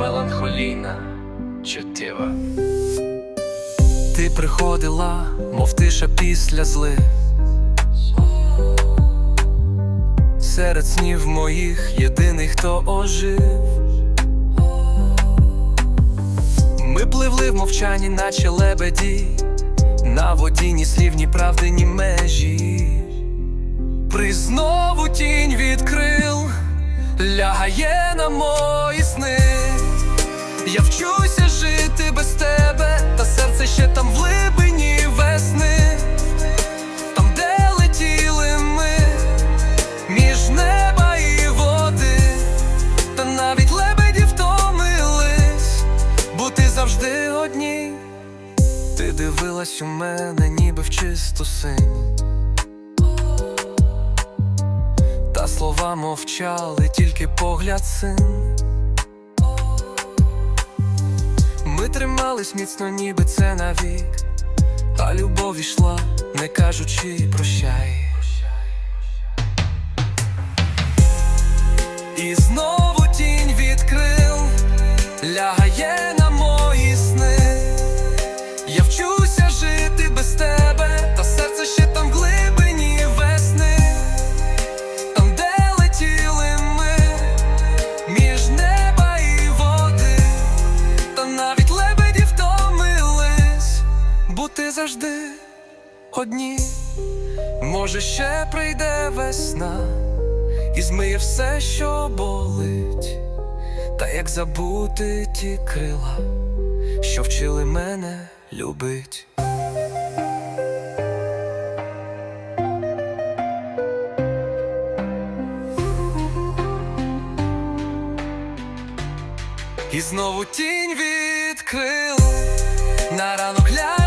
меланхолійна, чуттєва. Ти приходила, мов тиша після зли. Серед снів моїх єдиний, хто ожив. Ми пливли в мовчанні, наче лебеді, на воді ні слів, ні правди, ні межі. Признову тінь відкрил, лягає на мої сни. Я вчуся жити без тебе, та серце ще там в глибині весни, там, де летіли ми, між неба і води, та навіть лебеді втомились, бути завжди одні. Ти дивилась у мене, ніби в чисту синь. Та слова мовчали, тільки погляд син. Тримались міцно, ніби це навік, а любов ішла, не кажучи прощай. І знову тінь відкрил, лягає бути завжди одні. Може, ще прийде весна і змиє все, що болить, та як забути ті крила, що вчили мене любить. І знову тінь відкрил на ранок ля